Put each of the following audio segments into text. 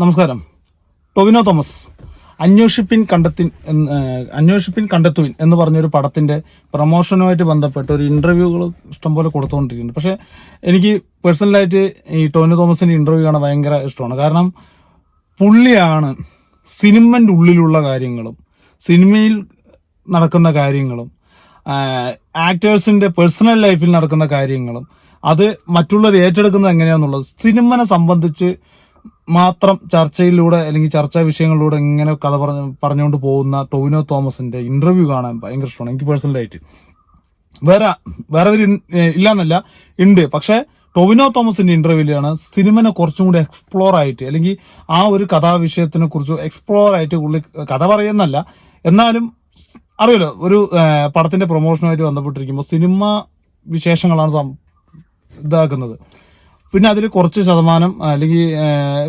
നമസ്കാരം. ടൊവിനോ തോമസ് അന്വേഷിപ്പിൻ കണ്ടെത്തിൻ അന്വേഷിപ്പിൻ കണ്ടെത്തുവിൻ എന്ന് പറഞ്ഞൊരു പടത്തിന്റെ പ്രൊമോഷനുമായിട്ട് ബന്ധപ്പെട്ട് ഒരു ഇന്റർവ്യൂകൾ ഇഷ്ടംപോലെ കൊടുത്തുകൊണ്ടിരിക്കുന്നുണ്ട് പക്ഷെ എനിക്ക് പേഴ്സണലായിട്ട് ഈ ടൊവിനോ തോമസിന്റെ ഇന്റർവ്യൂ കാണാൻ ഭയങ്കര ഇഷ്ടമാണ്. കാരണം പുള്ളിയാണ് സിനിമന്റെ ഉള്ളിലുള്ള കാര്യങ്ങളും സിനിമയിൽ നടക്കുന്ന കാര്യങ്ങളും ആക്ടേഴ്സിന്റെ പേഴ്സണൽ ലൈഫിൽ നടക്കുന്ന കാര്യങ്ങളും അത് മറ്റുള്ളവർ ഏറ്റെടുക്കുന്നത് എങ്ങനെയാണെന്നുള്ളത് സിനിമനെ സംബന്ധിച്ച് മാത്രം ചർച്ചയിലൂടെ അല്ലെങ്കിൽ ചർച്ചാ വിഷയങ്ങളിലൂടെ ഇങ്ങനെ കഥ പറഞ്ഞ് പറഞ്ഞുകൊണ്ട് പോകുന്ന ടൊവിനോ തോമസിന്റെ ഇന്റർവ്യൂ കാണാൻ ഭയങ്കര ഇഷ്ടമാണ്. എനിക്ക് പേഴ്സണലായിട്ട് വേറെ വേറെ ഒരു ഇല്ലാന്നല്ല ഉണ്ട് പക്ഷെ ടൊവിനോ തോമസിന്റെ ഇന്റർവ്യൂലാണ് സിനിമനെ കുറച്ചും കൂടി എക്സ്പ്ലോർ ആയിട്ട് അല്ലെങ്കിൽ ആ ഒരു കഥാവിഷയത്തിനെ കുറിച്ച് എക്സ്പ്ലോർ ആയിട്ട് ഉള്ളി കഥ പറയുന്നല്ല. എന്നാലും അറിയല്ലോ ഒരു പടത്തിന്റെ പ്രൊമോഷനുമായിട്ട് ബന്ധപ്പെട്ടിരിക്കുമ്പോൾ സിനിമ വിശേഷങ്ങളാണ് ഇതാക്കുന്നത്. പിന്നെ അതിൽ കുറച്ച് ശതമാനം അല്ലെങ്കിൽ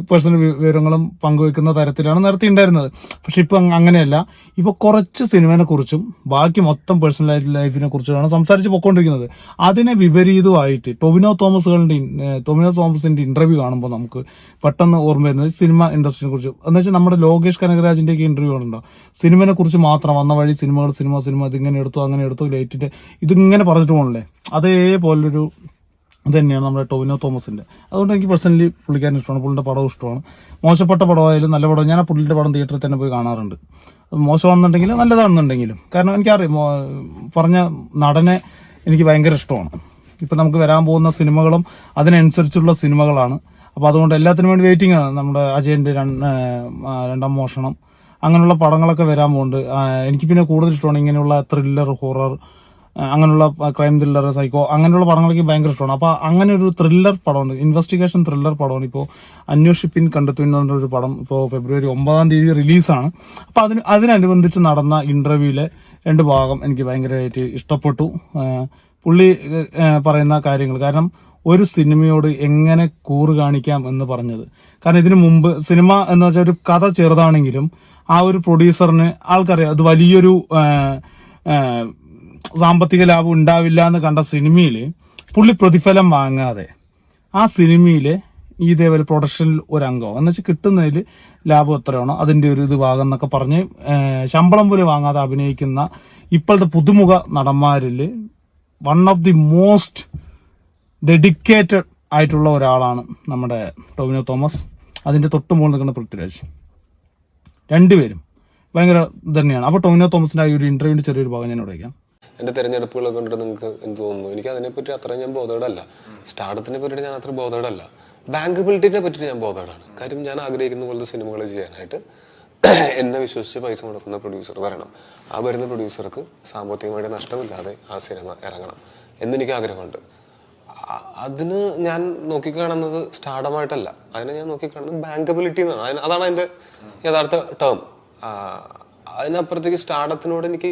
പേഴ്സണൽ വിവരങ്ങളും പങ്കുവെക്കുന്ന തരത്തിലാണ് നേരത്തെ ഉണ്ടായിരുന്നത് പക്ഷെ ഇപ്പൊ അങ്ങനെയല്ല. ഇപ്പൊ കുറച്ച് സിനിമയെ കുറിച്ചും ബാക്കി മൊത്തം പേഴ്സണൽ ലൈഫിനെ കുറിച്ചുമാണ് സംസാരിച്ച് പൊക്കോണ്ടിരിക്കുന്നത് അതിനെ വിപരീതമായിട്ട് ടൊവിനോ തോമസുകളുടെ ടൊവിനോ തോമസിന്റെ ഇന്റർവ്യൂ കാണുമ്പോൾ നമുക്ക് പെട്ടെന്ന് ഓർമ്മ വരുന്നത് സിനിമ ഇൻഡസ്ട്രിയെ കുറിച്ച്. എന്ന് വെച്ചാൽ നമ്മുടെ ലോകേഷ് കനകരാജിന്റെ ഒക്കെ ഇന്റർവ്യൂ ഉണ്ടോ സിനിമനെ കുറിച്ച് മാത്രം വന്ന വഴി സിനിമകൾ സിനിമ സിനിമ ഇതിങ്ങനെ എടുത്തു അങ്ങനെ എടുത്തു ലൈറ്റിന്റെ ഇതിങ്ങനെ പറഞ്ഞിട്ട് പോകണല്ലേ? അതേപോലൊരു ഇത് തന്നെയാണ് നമ്മുടെ ടോവിനോ തോമസിന്റെ. അതുകൊണ്ട് എനിക്ക് പേഴ്സണലി പുള്ളിക്കാരൻ ഇഷ്ടമാണ്. പുള്ളിയുടെ പടവും ഇഷ്ടമാണ്. മോശപ്പെട്ട പടമായാലും നല്ല പടം. ഞാൻ ആ പുള്ളിന്റെ പടം തിയേറ്ററിൽ തന്നെ പോയി കാണാറുണ്ട്. മോശമാണെന്നുണ്ടെങ്കിൽ നല്ലതാണെന്നുണ്ടെങ്കിലും. കാരണം എനിക്കറിയാം പറഞ്ഞ നടനെ എനിക്ക് ഭയങ്കര ഇഷ്ടമാണ്. ഇപ്പം നമുക്ക് വരാൻ പോകുന്ന സിനിമകളും അതിനനുസരിച്ചുള്ള സിനിമകളാണ്. അപ്പോൾ അതുകൊണ്ട് എല്ലാത്തിനും വേണ്ടി വെയിറ്റിംഗ് ആണ്. നമ്മുടെ അജയന്റെ രണ്ട്- മോഷണം. അങ്ങനെയുള്ള പടങ്ങളൊക്കെ വരാൻ പോകുന്നുണ്ട്. എനിക്ക് പിന്നെ കൂടുതൽ ഇഷ്ടമാണ് ഇങ്ങനെയുള്ള ത്രില്ലർ ഹൊറർ അങ്ങനെയുള്ള ക്രൈം ത്രില്ലർ സൈക്കോ അങ്ങനെയുള്ള പടങ്ങളൊക്കെ ഭയങ്കര ഇഷ്ടമാണ്. അപ്പൊ അങ്ങനെ ഒരു ത്രില്ലർ പടമുണ്ട്. ഇൻവെസ്റ്റിഗേഷൻ ത്രില്ലർ പടമാണ്. ഇപ്പോൾ അന്വേഷിപ്പിൻ കണ്ടെത്തുവിൻ എന്ന് പറഞ്ഞൊരു പടം ഇപ്പോൾ ഫെബ്രുവരി ഒമ്പതാം തീയതി റിലീസാണ് അപ്പൊ അതിന് അതിനനുബന്ധിച്ച് നടന്ന ഇന്റർവ്യൂവിലെ രണ്ട് ഭാഗം എനിക്ക് ഭയങ്കരമായിട്ട് ഇഷ്ടപ്പെട്ടു. പുള്ളി പറയുന്ന കാര്യങ്ങൾ. കാരണം ഒരു സിനിമയോട് എങ്ങനെ കൂറ് കാണിക്കാം എന്ന് പറഞ്ഞത്. കാരണം ഇതിനു മുമ്പ് സിനിമ എന്ന് വെച്ചാൽ ഒരു കഥ ചെറുതാണെങ്കിലും ആ ഒരു പ്രൊഡ്യൂസറിന് ആൾക്കറിയാം. അത് വലിയൊരു സാമ്പത്തിക ലാഭം ഉണ്ടാവില്ല എന്ന് കണ്ട സിനിമയിൽ പുള്ളി പ്രതിഫലം വാങ്ങാതെ ആ സിനിമയിലെ ഈ ഇതേപോലെ പ്രൊഡക്ഷനിൽ ഒരു എന്ന് വെച്ചാൽ കിട്ടുന്നതിൽ ലാഭം എത്രയാണോ അതിന്റെ ഒരു ഇത് ഭാഗം എന്നൊക്കെ പറഞ്ഞ് ശമ്പളം പോലും വാങ്ങാതെ അഭിനയിക്കുന്ന ഇപ്പോഴത്തെ പുതുമുഖ നടന്മാരിൽ one of the most dedicated ആയിട്ടുള്ള ഒരാളാണ് നമ്മുടെ ടോവിനോ തോമസ്. അതിന്റെ തൊട്ട് മുകളിൽ നിൽക്കുന്ന പൃഥ്വിരാജ്. രണ്ടുപേരും ഭയങ്കര തന്നെയാണ് അപ്പോൾ ടോവിനോ തോമസിന്റെ ആ ഒരു ഇന്റർവ്യൂവിന്റെ ചെറിയൊരു ഭാഗം ഞാൻ ഇവിടെ വയ്ക്കാം. എന്റെ തിരഞ്ഞെടുപ്പുകളെ കണ്ടിട്ട് നിങ്ങൾക്ക് എന്ത് തോന്നുന്നു? എനിക്ക് അതിനെപ്പറ്റി അത്ര ഞാൻ ബോധേഡല്ല. സ്റ്റാർട്ടത്തിനെ പറ്റിയിട്ട് ഞാൻ അത്ര ബോധേഡല്ല. ബാങ്കബിലിറ്റിനെ പറ്റിയിട്ട് ഞാൻ ബോധേഡാണ്. കാര്യം ഞാൻ ആഗ്രഹിക്കുന്ന പോലത്തെ സിനിമകൾ ചെയ്യാനായിട്ട് എന്നെ വിശ്വസിച്ച് പൈസ മുടക്കുന്ന പ്രൊഡ്യൂസർ വരണം. ആ വരുന്ന പ്രൊഡ്യൂസർക്ക് സാമ്പത്തികമായിട്ട് നഷ്ടമില്ലാതെ ആ സിനിമ ഇറങ്ങണം എന്നെനിക്ക് ആഗ്രഹമുണ്ട്. അതിന് ഞാൻ നോക്കിക്കാണുന്നത് സ്റ്റാർഡമായിട്ടല്ല. അതിനെ ഞാൻ നോക്കിക്കാണുന്നത് ബാങ്കബിലിറ്റി എന്നാണ്. അതിന് അതാണ് അതിന്റെ യഥാർത്ഥ ടേം അതിനപ്പുറത്തേക്ക് സ്റ്റാർഡത്തിനോട് എനിക്ക്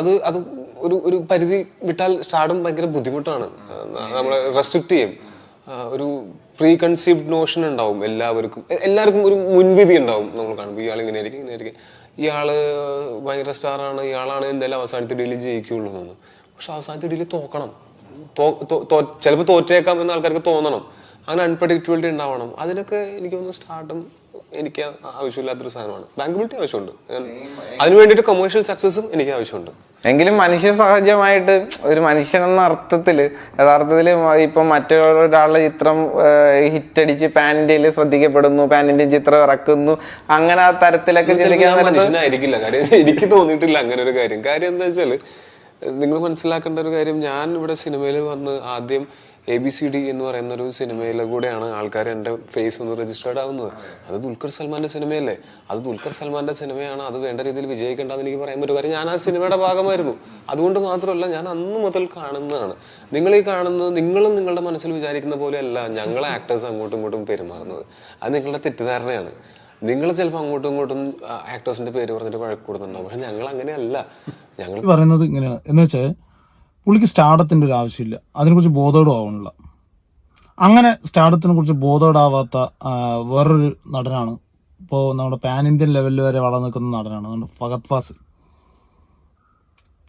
അത് അത് ഒരു ഒരു പരിധി വിട്ടാൽ സ്റ്റാർഡും ഭയങ്കര ബുദ്ധിമുട്ടാണ്. നമ്മളെ റെസ്ട്രിക്ട് ചെയ്യും. ഒരു പ്രീ കൺസീവ്ഡ് നോഷൻ ഉണ്ടാവും എല്ലാവർക്കും. എല്ലാവർക്കും ഒരു മുൻവിധി ഉണ്ടാവും നമ്മൾ കാണുമ്പോൾ ഇയാൾ ഇങ്ങനെ ആയിരിക്കും ഇങ്ങനെ ആയിരിക്കും. ഇയാൾ ഭയങ്കര സ്റ്റാറാണ് ഇയാളാണ് എന്തെല്ലാം അവസാനത്തെ ഡീലിൽ ജയിക്കുള്ളൂ എന്ന് പക്ഷെ അവസാനത്തെ ഡീലിൽ തോക്കണം. ചിലപ്പോൾ തോറ്റേക്കാം എന്ന് ആൾക്കാർക്ക് തോന്നണം. അങ്ങനെ അൺപ്രഡിക്റ്റബിലിറ്റി ഉണ്ടാവണം. അതിനൊക്കെ എനിക്ക് തോന്നുന്നു സ്റ്റാർട്ടും എനിക്ക് ആവശ്യമില്ലാത്തൊരു സാധനമാണ്. ബാങ്കബിലിറ്റി ആവശ്യമുണ്ട്. അതിന് വേണ്ടിയിട്ട് കൊമേഴ്ഷ്യൽ സക്സസും എനിക്ക് ആവശ്യമുണ്ട്. എങ്കിലും മനുഷ്യ സഹജമായിട്ട് ഒരു മനുഷ്യൻ എന്ന അർത്ഥത്തിൽ യഥാർത്ഥത്തിൽ ഇപ്പം മറ്റൊരാളുടെ ചിത്രം ഹിറ്റടിച്ച് ഇന്ത്യയിൽ ശ്രദ്ധിക്കപ്പെടുന്നു പാൻ പാനിന്റെ ചിത്രം ഇറക്കുന്നു അങ്ങനെ ആ തരത്തിലൊക്കെ ചിന്തിക്കാൻ മനുഷ്യനായിരിക്കില്ല. കാര്യം എനിക്ക് തോന്നിയിട്ടില്ല അങ്ങനെ ഒരു കാര്യം. കാര്യം എന്താ വെച്ചാൽ നിങ്ങൾ മനസ്സിലാക്കേണ്ട ഒരു കാര്യം ഞാൻ ഇവിടെ സിനിമയിൽ വന്ന് ആദ്യം എ ബി സി ഡി എന്ന് പറയുന്ന ഒരു സിനിമയിലെ കൂടെയാണ് ആൾക്കാർ എന്റെ ഫേസ് ഒന്ന് രജിസ്റ്റേർഡ് ആവുന്നത്. അത് ദുൽഖർ സൽമാന്റെ സിനിമയല്ലേ? അത് ദുൽഖർ സൽമാന്റെ സിനിമയാണ്. അത് വേണ്ട രീതിയിൽ വിജയിക്കേണ്ടതെന്ന് എനിക്ക് പറയാൻ പറ്റും. കാര്യം ഞാൻ ആ സിനിമയുടെ ഭാഗമായിരുന്നു. അതുകൊണ്ട് മാത്രമല്ല ഞാൻ അന്ന് മുതൽ കാണുന്നതാണ്. നിങ്ങൾ ഈ കാണുന്നത് നിങ്ങളും നിങ്ങളുടെ മനസ്സിൽ വിചാരിക്കുന്ന പോലെയല്ല ഞങ്ങൾ ആക്ടേഴ്സ് അങ്ങോട്ടും ഇങ്ങോട്ടും പെരുമാറുന്നത്. അത് നിങ്ങളുടെ തെറ്റിദ്ധാരണയാണ്. നിങ്ങൾ ചിലപ്പോൾ അങ്ങോട്ടും ഇങ്ങോട്ടും ആക്ടേഴ്സിന്റെ പേര് പറഞ്ഞിട്ട് വഴക്ക് കൂടുന്നുണ്ടാവും. പക്ഷെ ഞങ്ങൾ അങ്ങനെയല്ല. ഞങ്ങൾ പറയുന്നത് ഇങ്ങനെയാണ്. എന്ന് വെച്ചാൽ പുള്ളിക്ക് സ്റ്റാർഡത്തിന്റെ ഒരു ആവശ്യമില്ല. അതിനെക്കുറിച്ച് ബോധോടും ആവണില്ല അങ്ങനെ സ്റ്റാർഡത്തിനെ കുറിച്ച് ബോധോടാവാത്ത വേറൊരു നടനാണ്. ഇപ്പോൾ നമ്മുടെ പാൻ ഇന്ത്യൻ ലെവലിൽ വരെ വളർന്നു നിൽക്കുന്ന നടനാണ്. നമ്മുടെ ഫഹദ് ഫാസിൽ.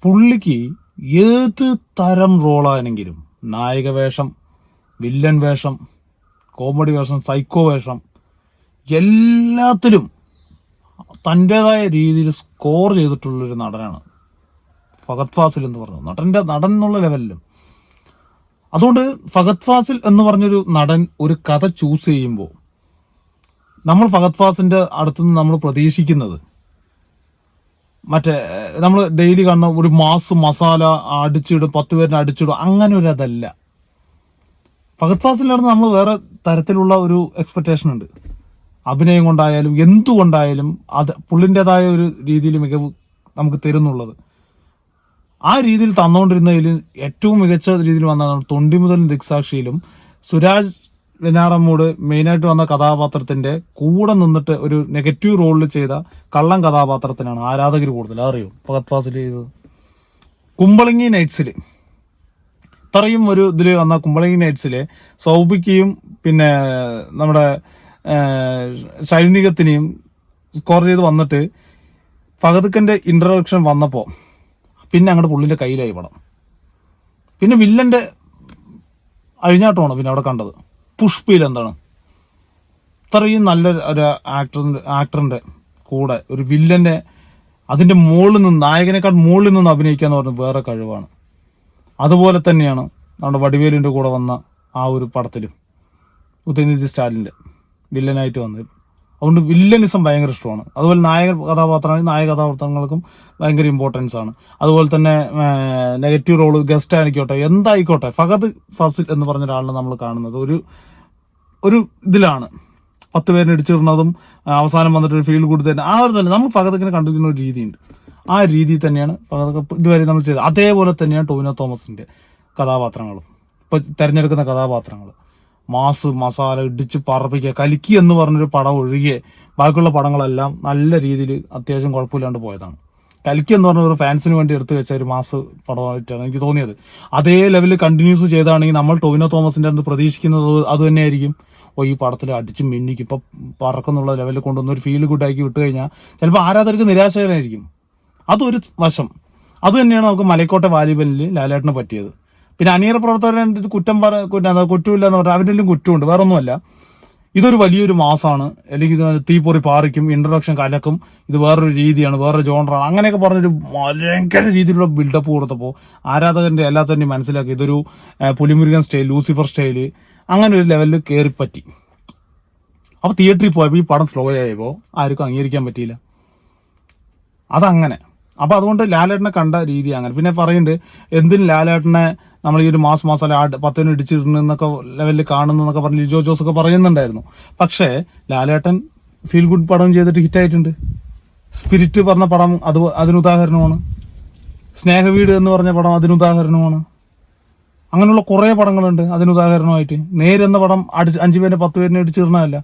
പുള്ളിക്ക് ഏത് തരം റോളാണെങ്കിലും നായക വേഷം വില്ലൻ വേഷം കോമഡി വേഷം സൈക്കോ വേഷം എല്ലാത്തിലും തന്റെതായ രീതിയിൽ സ്കോർ ചെയ്തിട്ടുള്ളൊരു നടനാണ്. ഫഹദ് ഫാസിൽ എന്ന് പറഞ്ഞു. നടന്റെ നടൻ എന്നുള്ള ലെവലിലും. അതുകൊണ്ട് ഫഹദ് ഫാസിൽ എന്ന് പറഞ്ഞൊരു നടൻ ഒരു കഥ ചൂസ് ചെയ്യുമ്പോൾ നമ്മൾ ഫഹദ് ഫാസിന്റെ അടുത്തുനിന്ന് നമ്മൾ പ്രതീക്ഷിക്കുന്നത്. മറ്റേ നമ്മൾ ഡെയിലി കാണുന്ന ഒരു മാസ് മസാല അടിച്ചിടും പത്ത് പേരിനെ അടിച്ചിടും അങ്ങനെ ഒരു അതല്ല. ഫഹദ് ഫാസിലായിരുന്നു നമ്മൾ വേറെ തരത്തിലുള്ള ഒരു എക്സ്പെക്ടേഷൻ ഉണ്ട്. അഭിനയം കൊണ്ടായാലും എന്തുകൊണ്ടായാലും അത് പുള്ളിന്റെതായ ഒരു രീതിയിൽ മികവ് നമുക്ക് തരുന്നുള്ളത്. ആ രീതിയിൽ തന്നുകൊണ്ടിരുന്നതിൽ ഏറ്റവും മികച്ച രീതിയിൽ വന്നതാണ് തൊണ്ടി മുതൽ ദിക്സാക്ഷിയിലും സുരാജ് വെനാറമ്മൂട് മെയിനായിട്ട് വന്ന കഥാപാത്രത്തിന്റെ കൂടെ നിന്നിട്ട് ഒരു നെഗറ്റീവ് റോളിൽ ചെയ്ത കള്ളൻ കഥാപാത്രത്തിനാണ് ആരാധകർ കൂടുതൽ. അറിയോ ഫഹദ് ഫാസിൽ ചെയ്തത്. കുമ്പളങ്ങി നൈറ്റ്സിൽ ഇത്രയും ഒരു ഇതിൽ വന്ന കുമ്പളങ്ങി നൈറ്റ്സിലെ സൗബിക്കയും പിന്നെ നമ്മുടെ ശൈനികത്തിനെയും സ്കോർ ചെയ്ത് വന്നിട്ട് ഫഹദ്ഖന്റെ ഇൻട്രൊഡക്ഷൻ വന്നപ്പോൾ പിന്നെ അങ്ങോട്ട് പുള്ളിന്റെ കയ്യിലായി പടം പിന്നെ വില്ലന്റെ അഴിഞ്ഞാട്ടമാണ് പിന്നെ അവിടെ കണ്ടത്. പുഷ്പയിൽ എന്താണ്? ഇത്രയും നല്ല ഒരു ആക്ടറിന്റെ ആക്ടറിന്റെ കൂടെ ഒരു വില്ലന്റെ അതിന്റെ മുകളിൽ നിന്ന് നായകനേക്കാൾ മുകളിൽ നിന്ന് അഭിനയിക്കുക എന്ന് പറഞ്ഞ വേറെ കഴിവാണ്. അതുപോലെ തന്നെയാണ് നമ്മുടെ വടിവേലിന്റെ കൂടെ വന്ന ആ ഒരു പടത്തിലും. ഉദയനിധി സ്റ്റാലിന്റെ വില്ലനായിട്ട് വന്നത്. അതുകൊണ്ട് വില്ലനിസം ഭയങ്കര ഇഷ്ടമാണ്. അതുപോലെ നായക കഥാപാത്രമാണ് നായക കഥാപാത്രങ്ങൾക്കും ഭയങ്കര ഇമ്പോർട്ടൻസ് ആണ്. അതുപോലെ തന്നെ നെഗറ്റീവ് റോൾ ഗസ്റ്റ് ആയിക്കോട്ടെ എന്തായിക്കോട്ടെ ഫഹദ് ഫാസിൽ എന്ന് പറഞ്ഞ ഒരാളിനെ നമ്മൾ കാണുന്നത്. ഒരു ഒരു ഇതിലാണ്. പത്ത് പേരിനെ ഇടിച്ചിരുന്നതും അവസാനം വന്നിട്ട് ഒരു ഫീൽ കൂടി തന്നെ ആ ഒരു തന്നെ നമ്മൾ ഫഹദക്കിനെ കണ്ടിരിക്കുന്ന ഒരു രീതിയുണ്ട്. ആ രീതി തന്നെയാണ് ഫഹദ് ഇതുവരെ നമ്മൾ ചെയ്തത്. അതേപോലെ തന്നെയാണ് ടോവിനോ തോമസിന്റെ കഥാപാത്രങ്ങളും. ഇപ്പൊ തെരഞ്ഞെടുക്കുന്ന കഥാപാത്രങ്ങൾ മാസ് മസാല ഇടിച്ച് പറപ്പിക്കുക കലിക്കി എന്ന് പറഞ്ഞൊരു പടം ഒഴികെ ബാക്കിയുള്ള പടങ്ങളെല്ലാം നല്ല രീതിയിൽ അത്യാവശ്യം കുഴപ്പമില്ലാണ്ട് പോയതാണ്. കലിക്കി എന്ന് പറഞ്ഞ ഒരു ഫാൻസിന് വേണ്ടി എടുത്തു വെച്ച ഒരു മാസ് പടമായിട്ടാണ് എനിക്ക് തോന്നിയത്. അതേ ലെവലിൽ കണ്ടിന്യൂസ് ചെയ്താണെങ്കിൽ നമ്മൾ ടോവിനോ തോമസിന്റെ അടുത്ത് പ്രതീക്ഷിക്കുന്നത് അത് തന്നെയായിരിക്കും. ഓ ഈ പടത്തിൽ അടിച്ച് മിന്നിക്ക്. ഇപ്പൊ പറക്കുന്നുള്ള ലെവലിൽ കൊണ്ടുവന്ന ഒരു ഫീൽ ഗുഡ് ആക്കി വിട്ടു കഴിഞ്ഞാൽ ചിലപ്പോൾ ആരാധകർക്ക് നിരാശകരായിരിക്കും. അതൊരു വശം. അത് തന്നെയാണ് നമുക്ക് മലക്കോട്ടെ വാലിബലിൽ ലാലേട്ടനെ പറ്റിയത്. പിന്നെ അണിയറ പ്രവർത്തകരുടെ കുറ്റം പറ കുറ്റം കുറ്റമില്ല എന്ന് പറഞ്ഞാൽ അവരിലും കുറ്റമുണ്ട്. വേറെ ഒന്നുമല്ല ഇതൊരു വലിയൊരു മാസമാണ് അല്ലെങ്കിൽ ഇത് തീപ്പൊറി പാറിക്കും ഇൻട്രൊഡക്ഷൻ കലക്കും. ഇത് വേറൊരു രീതിയാണ് വേറൊരു ജോണറാണ് അങ്ങനെയൊക്കെ പറഞ്ഞൊരു ഭയങ്കര രീതിയിലുള്ള ബിൽഡപ്പ് കൊടുത്തപ്പോൾ ആരാധകന്റെ എല്ലാത്തന്നെയും മനസ്സിലാക്കി. ഇതൊരു പുലിമുരുകൻ സ്റ്റൈൽ ലൂസിഫർ സ്റ്റൈൽ അങ്ങനെ ഒരു ലെവലിൽ കയറിപ്പറ്റി അപ്പോൾ തിയേറ്ററിൽ പോയപ്പോൾ ഈ പടം സ്ലോ ആയപ്പോൾ ആർക്കും അംഗീകരിക്കാൻ പറ്റിയില്ല. അതങ്ങനെ. അപ്പൊ അതുകൊണ്ട് ലാലേട്ടനെ കണ്ട രീതി അങ്ങനെ. പിന്നെ പറയുന്നുണ്ട് എന്തിന് ലാലേട്ടനെ നമ്മൾ ഈ ഒരു മാസം മാസം ആട് പത്തിന് എന്നൊക്കെ ലെവലിൽ കാണുന്നു എന്നൊക്കെ പറഞ്ഞ് ലിജോ ജോസ് ഒക്കെ പറയുന്നുണ്ടായിരുന്നു. പക്ഷേ ലാലേട്ടൻ ഫീൽ ഗുഡ് പടം ചെയ്തിട്ട് ഹിറ്റായിട്ടുണ്ട് സ്പിരിറ്റ് പറഞ്ഞ പടം അത് അതിനുദാഹരണമാണ്. സ്നേഹവീട് എന്ന് പറഞ്ഞ പടം അതിനുദാഹരണമാണ്. അങ്ങനെയുള്ള കുറേ പടങ്ങളുണ്ട് അതിനുദാഹരണമായിട്ട്. നേരെന്ന പടം അടിച്ച് അഞ്ചു പേരെ പത്ത് പേരിനെ ഇടിച്ചിരുന്നതല്ല.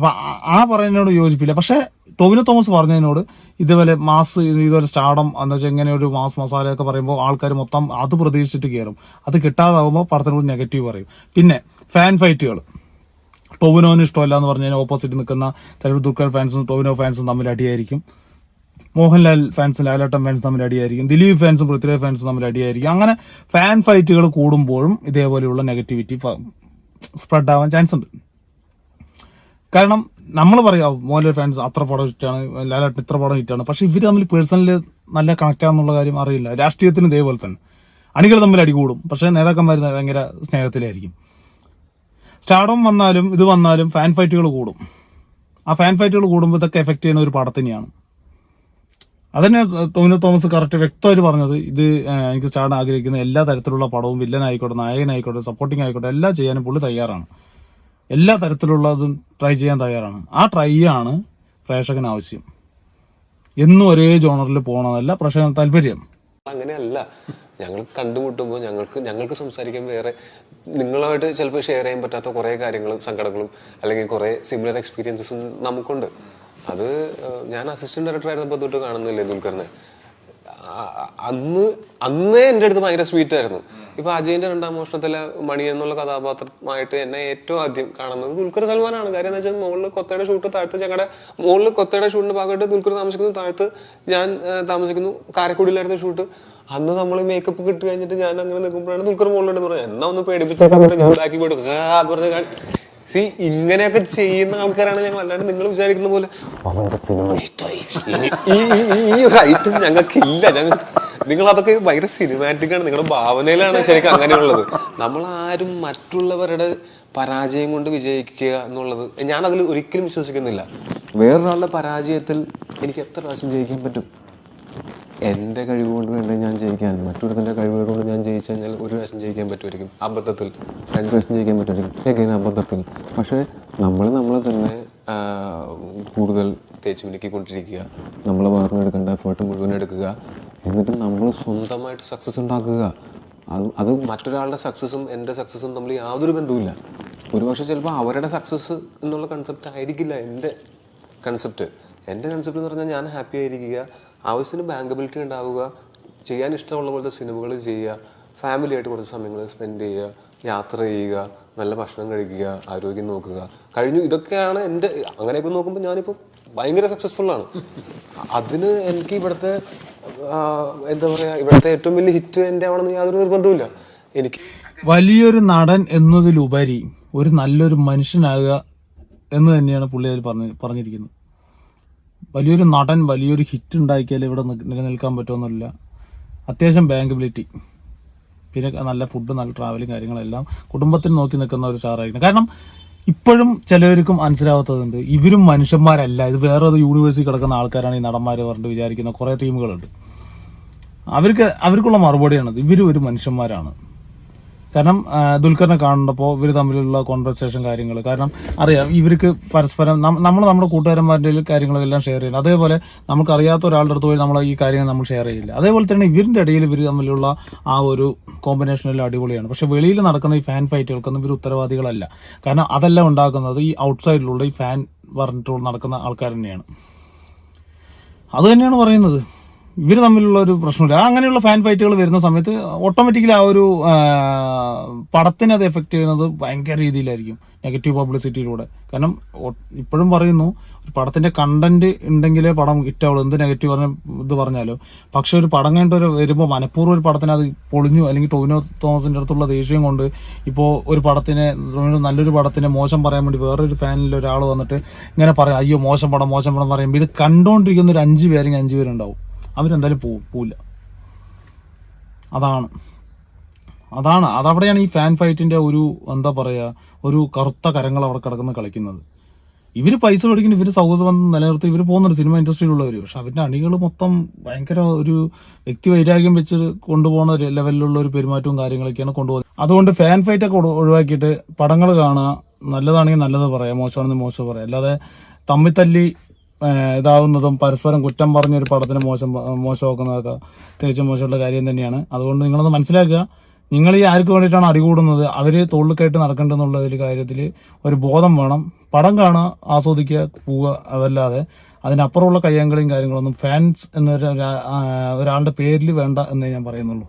അപ്പൊ ആ- പറയുന്നതിനോട് യോജിപ്പില്ല. പക്ഷെ ടോവിനോ തോമസ് പറഞ്ഞതിനോട് ഇതുപോലെ മാസ് ഇതുപോലെ സ്റ്റാർഡം എന്ന് വെച്ചാൽ ഇങ്ങനെ ഒരു മാസ് മസാലയൊക്കെ പറയുമ്പോൾ ആൾക്കാർ മൊത്തം അത് പ്രതീക്ഷിച്ചിട്ട് കയറും. അത് കിട്ടാതാവുമ്പോൾ പടത്തിനോട് നെഗറ്റീവ് പറയും. പിന്നെ ഫാൻ ഫൈറ്റുകൾ ടോവിനോന് ഇഷ്ടമല്ല എന്ന് പറഞ്ഞാൽ ഓപ്പോസിറ്റ് നിൽക്കുന്ന തെരഞ്ഞെടുപ്പ് ദുൽഖർ ഫാൻസും ടോവിനോ ഫാൻസും തമ്മിൽ അടിയായിരിക്കും. മോഹൻലാൽ ഫാൻസും ലാലേട്ടൻ ഫാൻസും തമ്മിൽ അടിയായിരിക്കും. ദിലീപ് ഫാൻസും പൃഥ്വിരാജ് ഫാൻസും തമ്മിൽ അടിയായിരിക്കും. അങ്ങനെ ഫാൻ ഫൈറ്റുകൾ കൂടുമ്പോഴും ഇതേപോലെയുള്ള നെഗറ്റിവിറ്റി സ്പ്രെഡ് ആവാൻ ചാൻസ് ഉണ്ട്. കാരണം നമ്മൾ പറയാം മോഹൻലാൽ ഫാൻസ് അത്ര പടം ഹിറ്റാണ് ലാലേട്ടൻ ഇത്ര പടം ഹിറ്റാണ് പക്ഷെ ഇവർ തമ്മിൽ പേഴ്സണലി നല്ല കണക്ട് ആണെന്നുള്ള കാര്യം അറിയില്ല. രാഷ്ട്രീയത്തിന് ഇതേപോലെ തന്നെ. അണികൾ തമ്മിൽ അടി കൂടും. പക്ഷെ നേതാക്കന്മാർ ഭയങ്കര സ്നേഹത്തിലായിരിക്കും. സ്റ്റാർഡം വന്നാലും ഇത് വന്നാലും ഫാൻ ഫൈറ്റുകൾ കൂടും. ആ ഫാൻ ഫൈറ്റുകൾ കൂടുമ്പോൾ ഇതൊക്കെ എഫക്ട് ചെയ്യുന്ന ഒരു പടത്തിനെയാണ് അതന്നെ ടോമിനോ തോമസ് കറക്റ്റ് വ്യക്തമായിട്ട് പറഞ്ഞത്. ഇത് എനിക്ക് സ്റ്റാർഡ് ആഗ്രഹിക്കുന്ന എല്ലാ തരത്തിലുള്ള പടവും വില്ലനായിക്കോട്ടെ നായകനായിക്കോട്ടെ സപ്പോർട്ടിംഗ് ആയിക്കോട്ടെ എല്ലാം ചെയ്യാനും പുള്ളി തയ്യാറാണ്. എല്ലാ തരത്തിലുള്ളതും ട്രൈ ചെയ്യാൻ തയ്യാറാണ്. ആ ട്രൈ ആണ് പ്രേക്ഷകന് ആവശ്യം. എന്നും ഒരേ ജോണറിൽ പോകണമെന്നല്ല പ്രേക്ഷകന് താല്പര്യം. അങ്ങനെയല്ല. ഞങ്ങൾ കണ്ടുമുട്ടുമ്പോൾ ഞങ്ങൾക്ക് ഞങ്ങൾക്ക് സംസാരിക്കാൻ വേറെ നിങ്ങളായിട്ട് ചിലപ്പോൾ ഷെയർ ചെയ്യാൻ പറ്റാത്ത കുറേ കാര്യങ്ങളും സങ്കടങ്ങളും അല്ലെങ്കിൽ കുറേ സിമിലർ എക്സ്പീരിയൻസസും നമുക്കുണ്ട്. അത് ഞാൻ അസിസ്റ്റന്റ് ഡയറക്ടർ ആയിരുന്നപ്പോൾ തൊട്ട് കാണുന്നില്ലേ ദുൽഖറിനെ? അന്ന് അന്നേ എന്റെ അടുത്ത് ഭയങ്കര സ്വീറ്റ് ആയിരുന്നു. ഇപ്പൊ അജയന്റെ രണ്ടാം മോഷണത്തിലെ മണി എന്നുള്ള കഥാപാത്രമായിട്ട് എന്നെ ഏറ്റവും ആദ്യം കാണുന്നത് ദുൽഖർ സൽമാനാണ്. കാര്യം എന്ന് വെച്ചാൽ മുകളിൽ കൊത്തയുടെ ഷൂട്ട് താഴ്ത്ത് ഞങ്ങളുടെ മുകളിൽ കൊത്തയുടെ ഷൂട്ടിന്റെ ഭാഗമായിട്ട് ദുൽഖർ താമസിക്കുന്നു താഴ്ത്ത് ഞാൻ താമസിക്കുന്നു കാരക്കുടിയിലായിരുന്നു ഷൂട്ട് അന്ന് നമ്മൾ മേക്കപ്പ് കിട്ടി കഴിഞ്ഞിട്ട് ഞാൻ അങ്ങനെ നിൽക്കുമ്പോഴാണ് ദുൽഖർ മുകളിലുണ്ടെന്ന് പറഞ്ഞത്. എന്നാ ഒന്ന് പേടിപ്പിച്ചാൽ ഞാൻ ബാക്കി പോയിട്ട് എന്ന് പറഞ്ഞ് സി ഇങ്ങനെയൊക്കെ ചെയ്യുന്ന ആൾക്കാരാണ് ഞങ്ങൾ. അല്ലാണ്ട് നിങ്ങൾ വിചാരിക്കുന്ന പോലെ ഈ ഈ- ഹൈറ്റും ഞങ്ങൾക്ക് ഇല്ല ഞങ്ങൾക്ക് നിങ്ങൾ അതൊക്കെ ഭയങ്കര സിനിമാറ്റിക് ആണ്. നിങ്ങളുടെ ഭാവനയിലാണ് ശരിക്കും അങ്ങനെയുള്ളത്. നമ്മൾ ആരും മറ്റുള്ളവരുടെ പരാജയം കൊണ്ട് വിജയിക്കുക എന്നുള്ളത് ഞാൻ അതിൽ ഒരിക്കലും വിശ്വസിക്കുന്നില്ല. വേറൊരാളുടെ പരാജയത്തിൽ എനിക്ക് എത്ര പ്രാവശ്യം ജയിക്കാൻ പറ്റും? എന്റെ കഴിവ് കൊണ്ട് വേണ്ട ഞാൻ ജയിക്കാൻ മറ്റൊരുത്തന്റെ കഴിവുകൾ കൊണ്ട് ഞാൻ ജയിച്ചു കഴിഞ്ഞാൽ ഒരു പ്രാവശ്യം ജയിക്കാൻ പറ്റുമായിരിക്കും. അബദ്ധത്തിൽ രണ്ട് പ്രാവശ്യം ജയിക്കാൻ പറ്റുമായിരിക്കും. അബദ്ധത്തിൽ. പക്ഷേ നമ്മൾ നമ്മളെ തന്നെ കൂടുതൽ തേച്ച് മിനുക്കിക്കൊണ്ടിരിക്കുക. നമ്മൾ വാർന്നെടുക്കേണ്ട എഫേർട്ട് മുഴുവൻ എടുക്കുക. എന്നിട്ട് നമ്മൾ സ്വന്തമായിട്ട് സക്സസ് ഉണ്ടാക്കുക. അത് അത് മറ്റൊരാളുടെ സക്സസ്സും എന്റെ സക്സസ്സും തമ്മിൽ യാതൊരു ബന്ധവുമില്ല. ഒരുപക്ഷെ ചിലപ്പോൾ അവരുടെ സക്സസ് എന്നുള്ള കൺസെപ്റ്റ് ആയിരിക്കില്ല എന്റെ കൺസെപ്റ്റ് എന്റെ കൺസെപ്റ്റ് എന്ന് പറഞ്ഞാൽ ഞാൻ ഹാപ്പി ആയിരിക്കുക. ആവശ്യത്തിന് ബാങ്കബിലിറ്റി ഉണ്ടാവുക ചെയ്യാൻ ഇഷ്ടമുള്ള പോലത്തെ സിനിമകൾ ചെയ്യുക ഫാമിലി ആയിട്ട് കുറച്ച് സമയങ്ങൾ സ്പെൻഡ് ചെയ്യുക യാത്ര ചെയ്യുക നല്ല ഭക്ഷണം കഴിക്കുക ആരോഗ്യം നോക്കുക. കഴിഞ്ഞു. ഇതൊക്കെയാണ് എന്റെ അങ്ങനെയൊക്കെ നോക്കുമ്പോൾ ഞാനിപ്പോൾ ഭയങ്കര സക്സസ്ഫുൾ ആണ്. അതിന് എനിക്ക് ഇവിടുത്തെ എന്താ പറയുക ഇവിടുത്തെ ഏറ്റവും വലിയ ഹിറ്റ് എന്റെ ആവണമെന്ന് യാതൊരു നിർബന്ധവുമില്ല. എനിക്ക് വലിയൊരു നടൻ എന്നതിലുപരി ഒരു നല്ലൊരു മനുഷ്യനാകുക എന്ന് തന്നെയാണ് പുള്ളി അതിൽ പറഞ്ഞ് പറഞ്ഞിരിക്കുന്നത്. വലിയൊരു നടൻ വലിയൊരു ഹിറ്റ് ഉണ്ടാക്കിയാൽ ഇവിടെ നിലനിൽക്കാൻ പറ്റുമെന്നില്ല അത്യാവശ്യം ബാങ്കബിലിറ്റി പിന്നെ നല്ല ഫുഡ് നല്ല ട്രാവലിങ് കാര്യങ്ങളെല്ലാം കുടുംബത്തിന് നോക്കി നിൽക്കുന്ന ഒരു സ്റ്റാറായിരിക്കണം കാരണം ഇപ്പോഴും ചിലവർക്കും മനസ്സിലാവാത്തതുണ്ട് ഇവരും മനുഷ്യന്മാരല്ല. ഇത് വേറെ ഒരു യൂണിവേഴ്സിറ്റി കിടക്കുന്ന ആൾക്കാരാണ് ഈ നടന്മാർ പറഞ്ഞിട്ട് വിചാരിക്കുന്ന കുറേ ടീമുകളുണ്ട് അവർക്ക് അവർക്കുള്ള മറുപടിയാണത്. ഇവരും ഒരു മനുഷ്യന്മാരാണ്. കാരണം ദുൽഖറിനെ കാണുന്നപ്പോൾ ഇവർ തമ്മിലുള്ള കോൺവെർസേഷൻ കാര്യങ്ങൾ കാരണം അറിയാം ഇവർക്ക് പരസ്പരം നമ്മൾ നമ്മുടെ കൂട്ടുകാരന്മാരുടെ കാര്യങ്ങളെല്ലാം ഷെയർ ചെയ്യണം അതേപോലെ നമുക്ക് അറിയാത്ത ഒരാളുടെ അടുത്ത് പോയി നമ്മൾ ഈ കാര്യങ്ങൾ നമ്മൾ ഷെയർ ചെയ്യില്ല. അതേപോലെ തന്നെ ഇവരിന്റെ ഇടയിൽ ഇവർ തമ്മിലുള്ള ആ ഒരു കോമ്പിനേഷനെല്ലാം അടിപൊളിയാണ്. പക്ഷെ വെളിയിൽ നടക്കുന്ന ഈ ഫാൻ ഫൈറ്റുകൾക്കൊന്നും ഇവർ ഉത്തരവാദികളല്ല. കാരണം അതെല്ലാം ഉണ്ടാക്കുന്നത് ഈ ഔട്ട്സൈഡിലുള്ള ഈ ഫാൻ പറഞ്ഞിട്ടുള്ള നടക്കുന്ന ആൾക്കാർ തന്നെയാണ്. അത് തന്നെയാണ് പറയുന്നത്. ഇവർ തമ്മിലുള്ള ഒരു പ്രശ്നമില്ല. അങ്ങനെയുള്ള ഫാൻ ഫൈറ്റുകൾ വരുന്ന സമയത്ത് ഓട്ടോമാറ്റിക്കലി ആ ഒരു പടത്തിനെ അത് എഫക്ട് ചെയ്യുന്നത് ഭയങ്കര രീതിയിലായിരിക്കും. നെഗറ്റീവ് പബ്ലിസിറ്റിയിലൂടെ കാരണം ഇപ്പോഴും പറയുന്നു ഒരു പടത്തിന്റെ കണ്ടന്റ് ഉണ്ടെങ്കിലേ പടം ഹിറ്റാവുള്ളൂ എന്ത് നെഗറ്റീവ് പറഞ്ഞ ഇത് പറഞ്ഞാലോ. പക്ഷെ ഒരു പടം കണ്ടൊരു വരുമ്പോൾ മനഃപൂർവം ഒരു പടത്തിന് അത് പൊളിഞ്ഞു അല്ലെങ്കിൽ ടോവിനോ തോമസിന്റെ അടുത്തുള്ള ദേഷ്യം കൊണ്ട് ഇപ്പോൾ ഒരു പടത്തിനെ നല്ലൊരു പടത്തിനെ മോശം പറയാൻ വേണ്ടി വേറൊരു ഫാനിൽ ഒരാൾ വന്നിട്ട് ഇങ്ങനെ പറയാം അയ്യോ മോശം പടം മോശം പടം പറയുമ്പോൾ ഇത് കണ്ടോണ്ടിരിക്കുന്ന ഒരു അഞ്ച് പേരെങ്കിൽ അഞ്ച് പേരുണ്ടാവും. അവരെന്തായാലും പോവും പോവില്ല. അതാണ്. അതാണ്. അതവിടെയാണ് ഈ ഫാൻ ഫൈറ്റിന്റെ ഒരു എന്താ പറയുക ഒരു കറുത്ത കരങ്ങൾ അവിടെ കിടക്കുന്ന കളിക്കുന്നത്. ഇവർ പൈസ മേടിക്കുന്നു ഇവർ സൗഹൃദ ബന്ധം നിലനിർത്തി ഇവർ പോകുന്നുണ്ട് സിനിമ ഇൻഡസ്ട്രിയിലുള്ളവർ പക്ഷെ അവരുടെ അണികൾ മൊത്തം ഭയങ്കര ഒരു വ്യക്തി വൈരാഗ്യം വെച്ച് കൊണ്ടുപോകുന്ന ഒരു ലെവലിലുള്ള ഒരു പെരുമാറ്റവും കാര്യങ്ങളൊക്കെയാണ് കൊണ്ടുപോകുന്നത്. അതുകൊണ്ട് ഫാൻ ഫൈറ്റ് ഒക്കെ ഒഴിവാക്കിയിട്ട് പടങ്ങൾ കാണുക നല്ലതാണെങ്കിൽ നല്ലത് പറയാം. മോശമാണെങ്കിൽ മോശം പറയാം. അല്ലാതെ തമ്മിൽ തല്ലി ഏഹ് ഇതാവുന്നതും പരസ്പരം കുറ്റം പറഞ്ഞൊരു പടത്തിന് മോശം മോശമാക്കുന്നതൊക്കെ തികച്ചും മോശമുള്ള കാര്യം തന്നെയാണ്. അതുകൊണ്ട് നിങ്ങളൊന്ന് മനസ്സിലാക്കുക. നിങ്ങൾ ഈ ആർക്ക് വേണ്ടിയിട്ടാണ് അടികൂടുന്നത് അവർ തോളിലേക്കായിട്ട് നടക്കേണ്ടെന്നുള്ള ഒരു കാര്യത്തിൽ ഒരു ബോധം വേണം. പടം കാണുക ആസ്വദിക്കുക പോവുക അതല്ലാതെ അതിനപ്പുറമുള്ള കയ്യാങ്കളിയും കാര്യങ്ങളൊന്നും ഫാൻസ് എന്നൊരു ഒരാളുടെ പേരിൽ വേണ്ട എന്നേ ഞാൻ പറയുന്നുള്ളൂ.